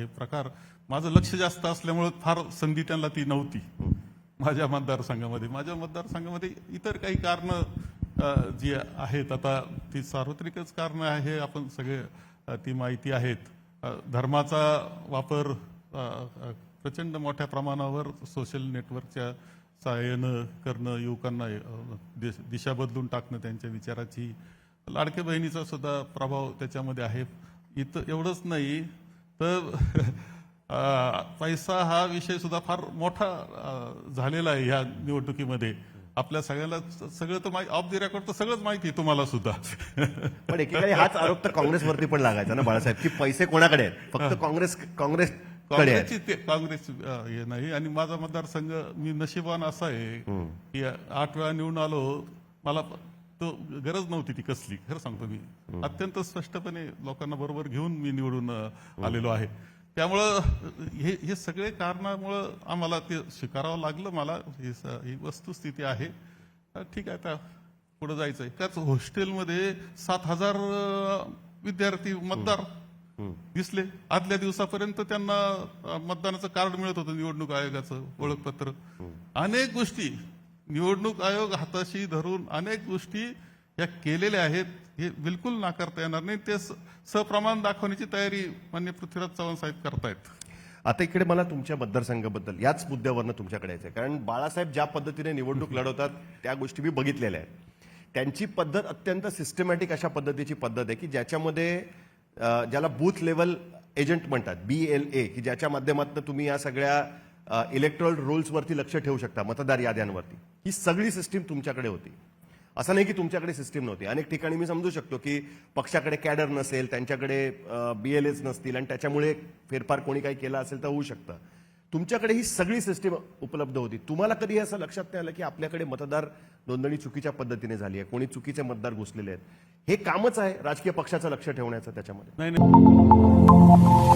हे प्रकार माझं लक्ष जास्त असल्यामुळं फार संधी त्यांना ती नव्हती. माझ्या मतदारसंघामध्ये. माझ्या मतदारसंघामध्ये इतर काही कारणं जी आहेत आता ती सार्वत्रिकच कारणं आहे आपण सगळे ती माहिती आहेत. धर्माचा वापर प्रचंड मोठ्या प्रमाणावर सोशल नेटवर्कच्या सहाय्यानं करणं युवकांना दिशा बदलून टाकणं त्यांच्या विचाराची लाडक्या बहिणीचा सुद्धा प्रभाव त्याच्यामध्ये आहे. इथं एवढंच नाही तर पैसा हा विषय सुद्धा फार मोठा झालेला आहे ह्या निवडणुकीमध्ये. आपल्या सगळ्याला सगळं तर माहिती ऑफ द रेकॉर्ड तर सगळंच माहिती आहे तुम्हाला सुद्धा. पण एकेकाळी हाच आरोप तर काँग्रेसवरती पण लागायचा ना बाळासाहेब की पैसे कोणाकडे आहेत? फक्त काँग्रेस आहेत. काँग्रेसची ते काँग्रेस हे नाही. आणि माझा मतदारसंघ मी नशिबान असा आहे की आठ वेळा निवडून आलो मला तो गरज नव्हती ती कसली खरं सांगतो मी. अत्यंत स्पष्टपणे लोकांना बरोबर घेऊन मी निवडून आलेलो आहे. त्यामुळं हे हे सगळे कारणामुळं आम्हाला ते स्वीकारावं लागलं मला. ही ही वस्तुस्थिती आहे. ठीक आहे आता पुढे जायचंय. त्याच हॉस्टेलमध्ये सात हजार विद्यार्थी मतदार दिसले. आदल्या दिवसापर्यंत त्यांना मतदानाचं कार्ड मिळत होतं निवडणूक आयोगाचं ओळखपत्र. अनेक गोष्टी निवडणूक आयोग हाताशी धरून अनेक गोष्टी या केलेल्या आहेत हे बिलकुल नाकारता येणार नाही. ते स- सप्रमाण दाखवण्याची तयारी मान्य पृथ्वीराज चव्हाण साहेब करतायत. आता इकडे मला तुमच्या मतदारसंघाबद्दल याच मुद्द्यावरनं तुमच्याकडे यायचं आहे कारण बाळासाहेब ज्या पद्धतीने निवडणूक लढवतात त्या गोष्टी मी बघितलेल्या आहेत. त्यांची पद्धत अत्यंत सिस्टमॅटिक अशा पद्धतीची पद्धत आहे की ज्याच्यामध्ये ज्याला बूथ लेवल एजंट म्हणतात बी एल ए की ज्याच्या माध्यमातून तुम्ही या सगळ्या इलेक्ट्रॉल रोल्सवरती लक्ष ठेवू शकता मतदार याद्यांवरती. ही सगळी सिस्टीम तुमच्याकडे होती. असं नाही की तुमच्याकडे सिस्टीम नव्हती. अनेक ठिकाणी मी समजू शकतो की पक्षाकडे कॅडर नसेल त्यांच्याकडे बी एल एच नसतील आणि त्याच्यामुळे फेरफार कोणी काही केला असेल तर होऊ शकतं. तुमच्याकडे ही सगळी सिस्टीम उपलब्ध होती. तुम्हाला कधी असं लक्षात नाही आलं की आपल्याकडे मतदार नोंदणी चुकीच्या पद्धतीने झाली आहे? कोणी चुकीचे मतदार घुसलेले आहेत? हे कामच आहे राजकीय पक्षाचं लक्ष ठेवण्याचं त्याच्यामध्ये. नाही नाही.